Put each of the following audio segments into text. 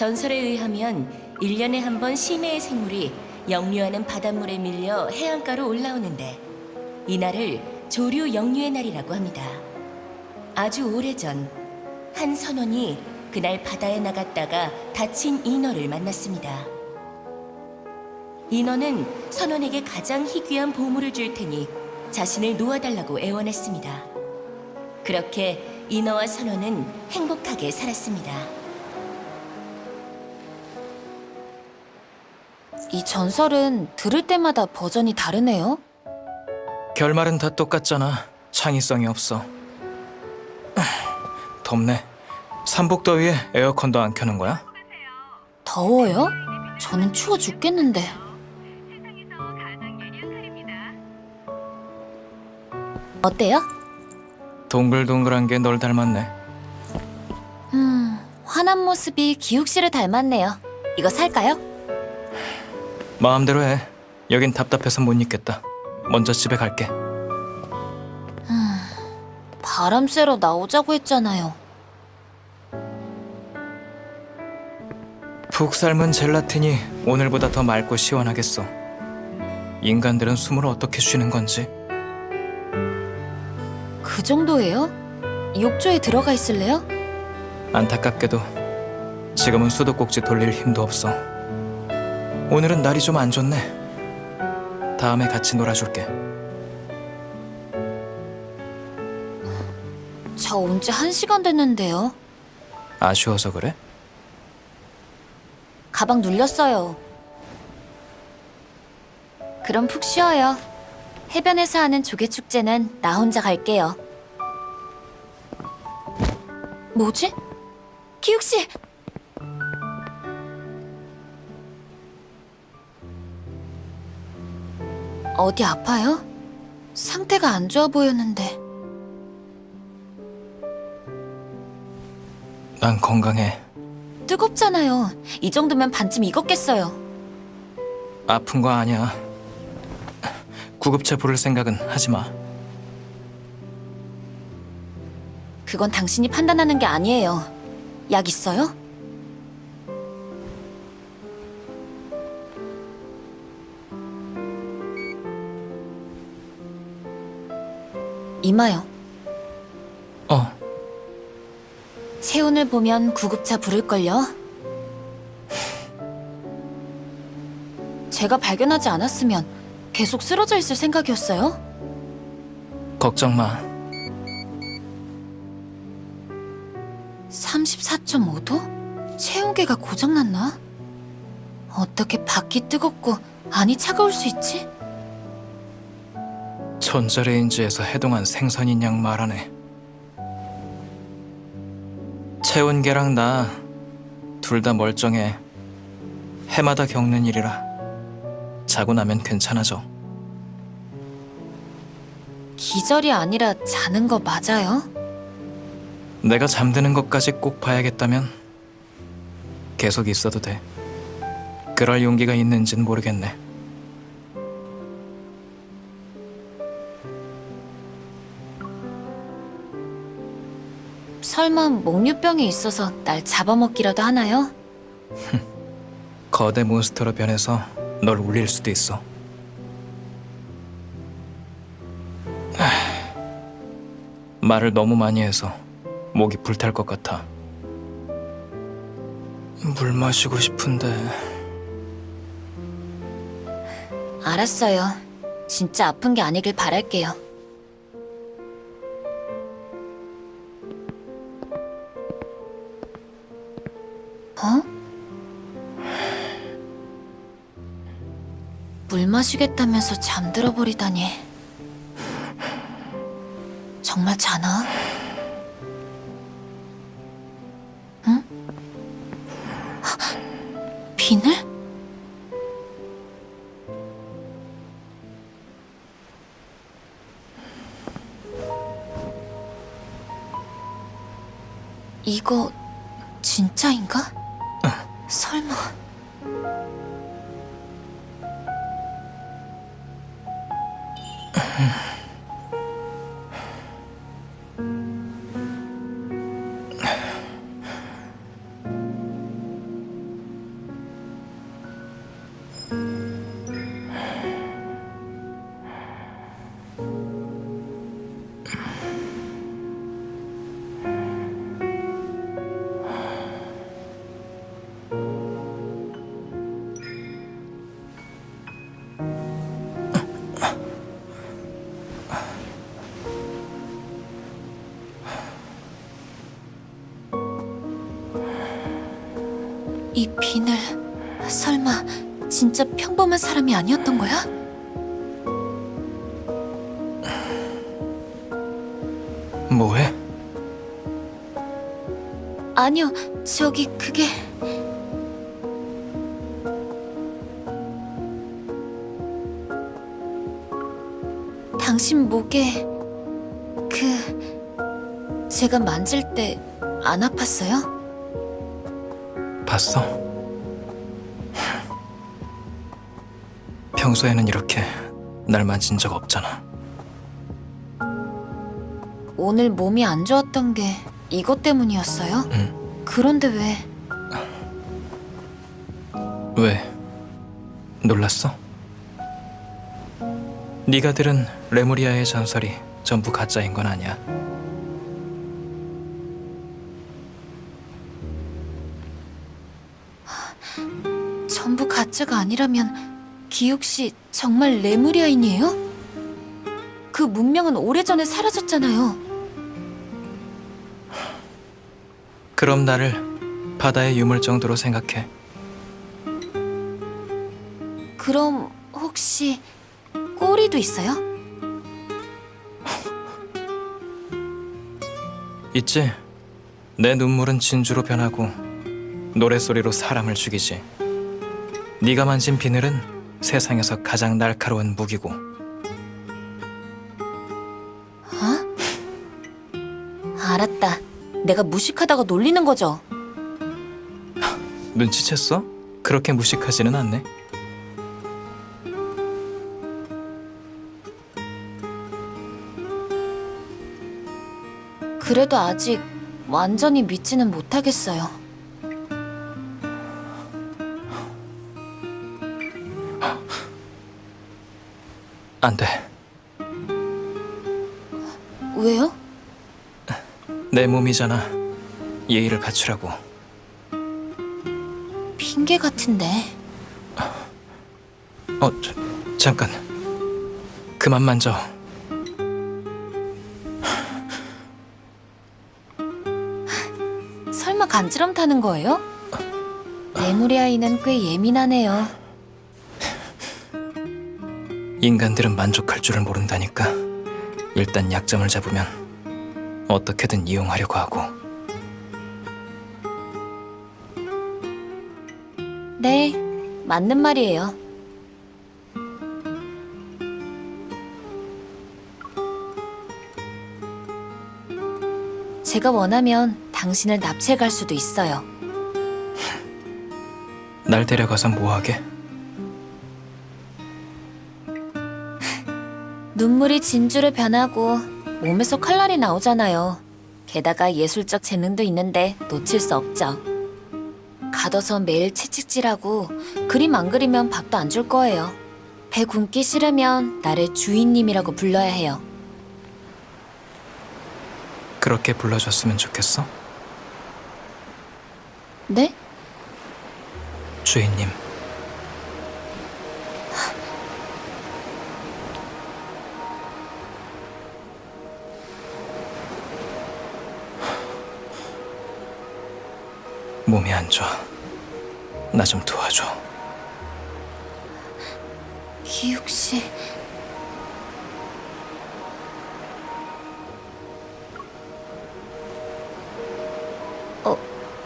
전설에 의하면 1년에 한 번 심해의 생물이 역류하는 바닷물에 밀려 해안가로 올라오는데 이날을 조류 역류의 날이라고 합니다. 아주 오래전 한 선원이 그날 바다에 나갔다가 다친 인어를 만났습니다. 인어는 선원에게 가장 희귀한 보물을 줄 테니 자신을 놓아달라고 애원했습니다. 그렇게 인어와 선원은 행복하게 살았습니다. 이 전설은 들을 때마다 버전이 다르네요. 결말은 다 똑같잖아. 창의성이 없어. 덥네. 삼복 더위에 에어컨도 안 켜는 거야? 더워요? 저는 추워 죽겠는데. 어때요? 동글동글한 게 널 닮았네. 음, 화난 모습이 기욱 씨를 닮았네요. 이거 살까요? 마음대로 해. 여긴 답답해서 못 있겠다. 먼저 집에 갈게. 바람 쐬러 나오자고 했잖아요. 푹 삶은 젤라틴이 오늘보다 더 맑고 시원하겠어. 인간들은 숨을 어떻게 쉬는 건지. 그 정도예요? 욕조에 들어가 있을래요? 안타깝게도 지금은 수도꼭지 돌릴 힘도 없어. 오늘은 날이 좀 안 좋네. 다음에 같이 놀아줄게. 저 온 지 한 시간 됐는데요. 아쉬워서 그래? 가방 눌렸어요. 그럼 푹 쉬어요. 해변에서 하는 조개 축제는 나 혼자 갈게요. 뭐지? 기욱 씨. 어디 아파요? 상태가 안 좋아 보였는데. 난 건강해. 뜨겁잖아요. 이 정도면 반쯤 익었겠어요. 아픈 거 아니야. 구급차 부를 생각은 하지 마. 그건 당신이 판단하는 게 아니에요. 약 있어요? 이마요. 어, 체온을 보면 구급차 부를걸요? 제가 발견하지 않았으면 계속 쓰러져 있을 생각이었어요? 걱정 마. 34.5도? 체온계가 고장났나? 어떻게 밖이 뜨겁고 안이 차가울 수 있지? 전자레인지에서 해동한 생선인 양 말하네. 체온계랑 나 둘 다 멀쩡해. 해마다 겪는 일이라 자고 나면 괜찮아져. 기절이 아니라 자는 거 맞아요? 내가 잠드는 것까지 꼭 봐야겠다면 계속 있어도 돼. 그럴 용기가 있는진 모르겠네. 설마 목류병이 있어서 날 잡아먹기라도 하나요? 거대 몬스터로 변해서 널 울릴 수도 있어. 하, 말을 너무 많이 해서 목이 불탈 것 같아. 물 마시고 싶은데 알았어요. 진짜 아픈 게 아니길 바랄게요. 어? 물 마시겠다면서 잠들어 버리다니. 정말 자나? 응? 헉, 비늘? 이거 비늘 설마 진짜 평범한 사람이 아니었던 거야? 뭐해? 아니요, 저기 그게 당신 목에 그 제가 만질 때 안 아팠어요? 봤어? 평소에는 이렇게 날 만진 적 없잖아. 오늘 몸이 안 좋았던 게 이것 때문이었어요? 응. 그런데 왜 왜? 놀랐어? 네가 들은 레무리아의 전설이 전부 가짜인 건 아니야. 전부 가짜가 아니라면 기욱 씨 정말 레무리아인이에요? 그 문명은 오래전에 사라졌잖아요. 그럼 나를 바다의 유물 정도로 생각해. 그럼 혹시 꼬리도 있어요? 있지? 내 눈물은 진주로 변하고 노랫소리로 사람을 죽이지. 네가 만진 비늘은 세상에서 가장 날카로운 무기고 알았다. 내가 무식하다고 놀리는 거죠. 눈치챘어? 그렇게 무식하지는 않네. 그래도 아직 완전히 믿지는 못하겠어요. 안 돼. 왜요? 내 몸이잖아. 예의를 갖추라고. 핑계 같은데. 어, 저, 잠깐. 그만 만져. 설마 간지럼 타는 거예요? 레무리아인은 꽤 예민하네요. 인간들은 만족할 줄을 모른다니까. 일단 약점을 잡으면 어떻게든 이용하려고 하고. 네, 맞는 말이에요. 제가 원하면 당신을 납치해 갈 수도 있어요. 날 데려가서 뭐하게? 눈물이 진주로 변하고 몸에서 칼날이 나오잖아요. 게다가 예술적 재능도 있는데 놓칠 수 없죠. 가둬서 매일 채찍질하고 그림 안 그리면 밥도 안 줄 거예요. 배 굶기 싫으면 나를 주인님이라고 불러야 해요. 그렇게 불러줬으면 좋겠어? 네? 주인님. 몸이 안 좋아. 나 좀 도와줘. 기욱 씨. 어,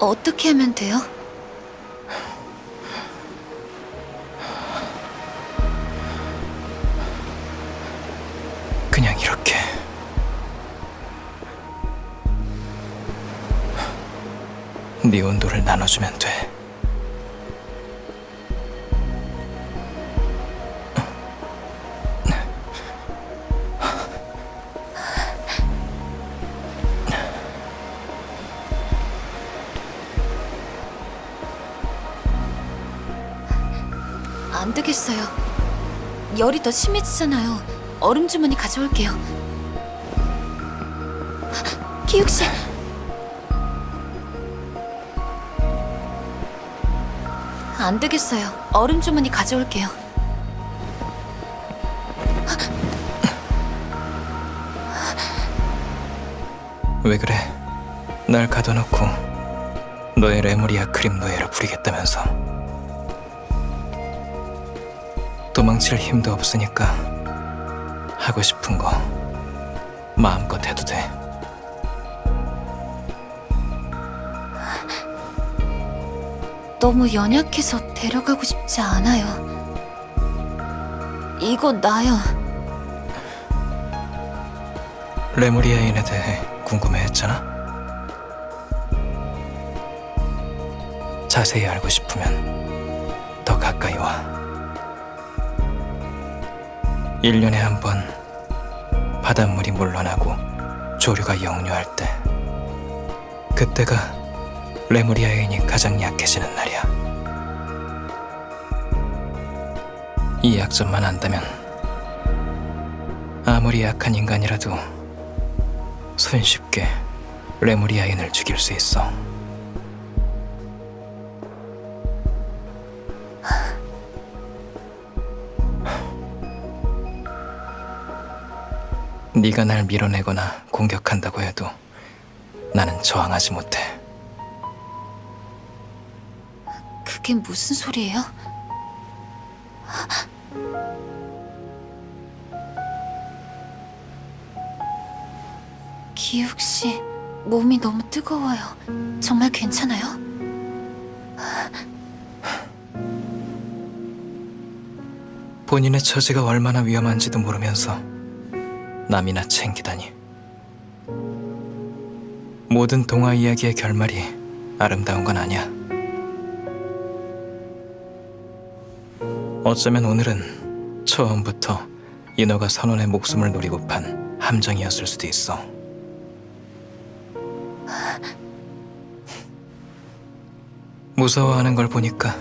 어떻게 하면 돼요? 네 온도를 나눠주면 돼. 안 되겠어요. 열이 더 심해지잖아요. 얼음 주머니 가져올게요. 기욱 씨. 안 되겠어요. 얼음 주머니 가져올게요. 왜 그래? 날 가둬놓고 너의 레무리아 크림 노예를 부리겠다면서 도망칠 힘도 없으니까 하고 싶은 거 마음껏 해도 돼 너무 연약해서 데려가고 싶지 않아요. 이거 나요. 레무리아인에 대해 궁금해했잖아 자세히 알고 싶으면 더 가까이 와 1년에 한 번 바닷물이 물러나고 조류가 역류할 때 그때가 레무리아인이 가장 약해지는 날이야 이 약점만 안다면 아무리 약한 인간이라도 손쉽게 레무리아인을 죽일 수 있어. 네가 날 밀어내거나 공격한다고 해도 나는 저항하지 못해. 그게 무슨 소리예요? 기욱 씨, 몸이 너무 뜨거워요. 정말 괜찮아요? 본인의 처지가 얼마나 위험한지도 모르면서 남이나 챙기다니. 모든 동화 이야기의 결말이 아름다운 건 아니야. 어쩌면 오늘은 처음부터 인어가 선원의 목숨을 노리고 판 함정이었을 수도 있어. 무서워하는 걸 보니까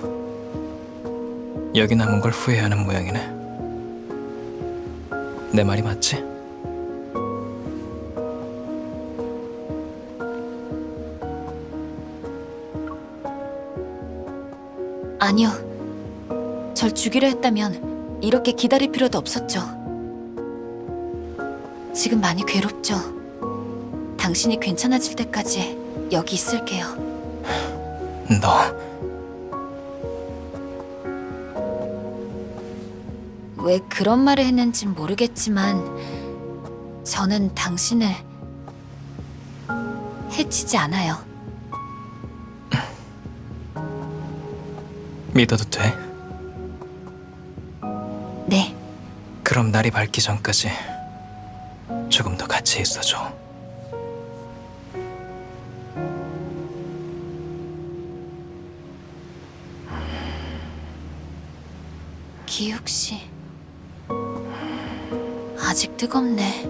여기 남은 걸 후회하는 모양이네. 내 말이 맞지? 아니요. 절 죽이려 했다면 이렇게 기다릴 필요도 없었죠. 지금 많이 괴롭죠. 당신이 괜찮아질 때까지 여기 있을게요. 너 왜 그런 말을 했는진 모르겠지만 저는 당신을 해치지 않아요. 믿어도 돼? 그럼 날이 밝기 전까지 조금 더 같이 있어줘. 기욱 씨. 아직 뜨겁네.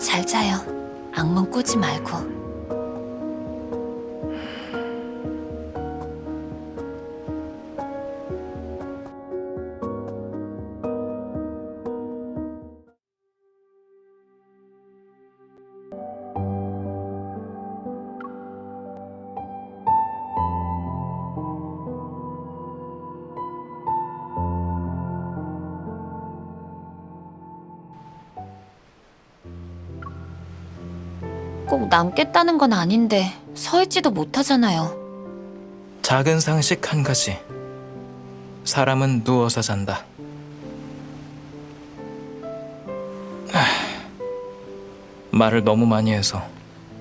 잘 자요. 악몽 꾸지 말고. 꼭 남겠다는 건 아닌데 서 있지도 못하잖아요. 작은 상식 한 가지. 사람은 누워서 잔다. 하, 말을 너무 많이 해서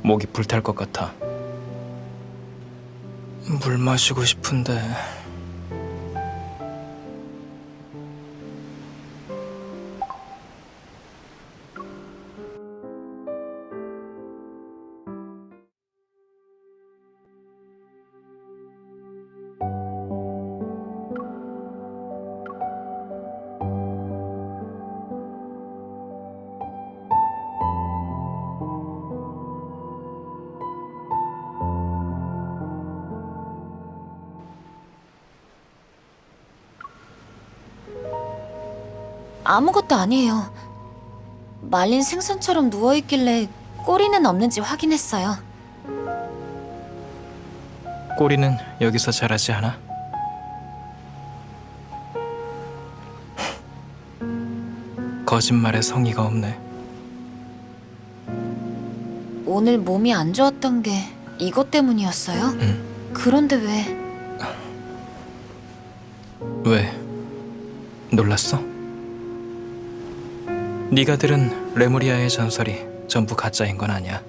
목이 불탈 것 같아. 물 마시고 싶은데. 아무것도 아니에요. 말린 생선처럼 누워있길래 꼬리는 없는지 확인했어요. 꼬리는 여기서 자라지 않아? 거짓말에 성의가 없네. 오늘 몸이 안 좋았던 게 이것 때문이었어요? 응. 그런데 왜 왜? 놀랐어? 네가 들은 레무리아의 전설이 전부 가짜인 건 아니야.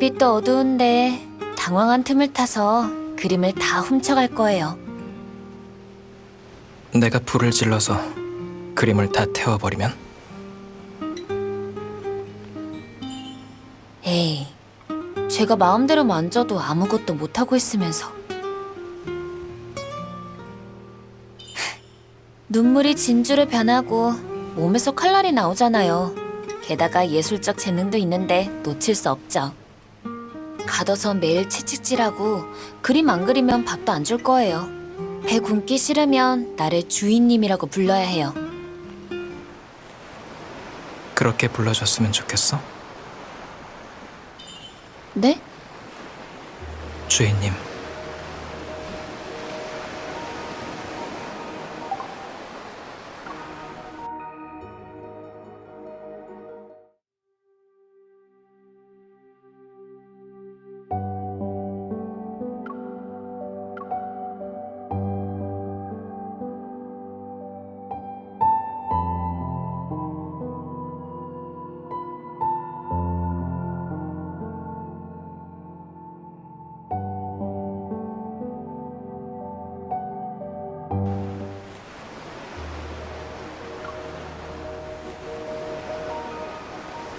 달빛도 어두운데 당황한 틈을 타서 그림을 다 훔쳐갈 거예요. 내가 불을 질러서 그림을 다 태워버리면? 에이, 제가 마음대로 만져도 아무것도 못하고 있으면서. 눈물이 진주로 변하고 몸에서 칼날이 나오잖아요. 게다가 예술적 재능도 있는데 놓칠 수 없죠. 가둬서 매일 채찍질하고 그림 안 그리면 밥도 안 줄 거예요. 배 굶기 싫으면 나를 주인님이라고 불러야 해요. 그렇게 불러줬으면 좋겠어? 네? 주인님.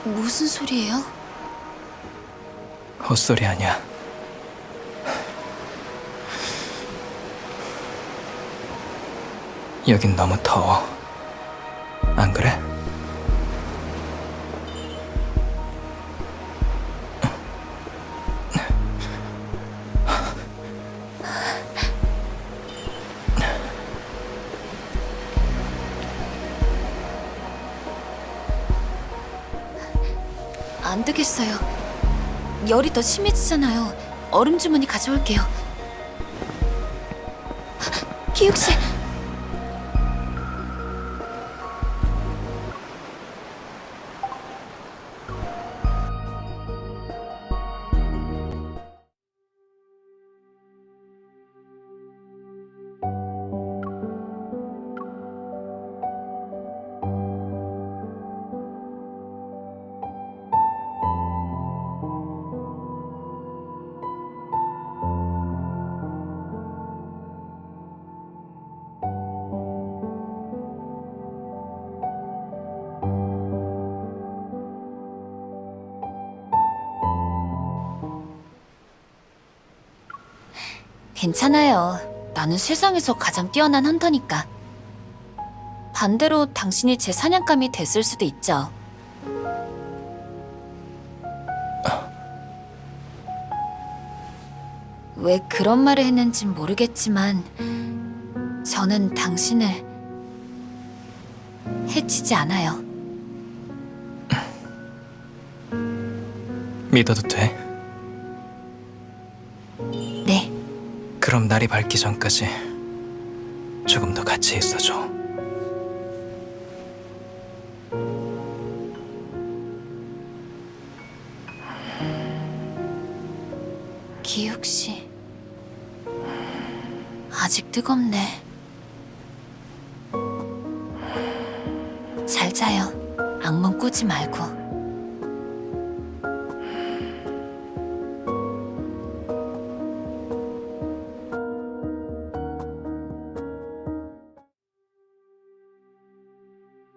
무슨 소리예요? 헛소리 아니야. 여긴 너무 더워. 열이 더 심해지잖아요. 얼음 주머니 가져올게요. 기욱 씨. 괜찮아요. 나는 세상에서 가장 뛰어난 헌터니까. 반대로 당신이 제 사냥감이 됐을 수도 있죠. 왜 그런 말을 했는진 모르겠지만 저는 당신을 해치지 않아요. 믿어도 돼? 네, 그럼 날이 밝기 전까지 조금 더 같이 있어줘. 기욱 씨. 아직 뜨겁네. 잘 자요. 악몽 꾸지 말고.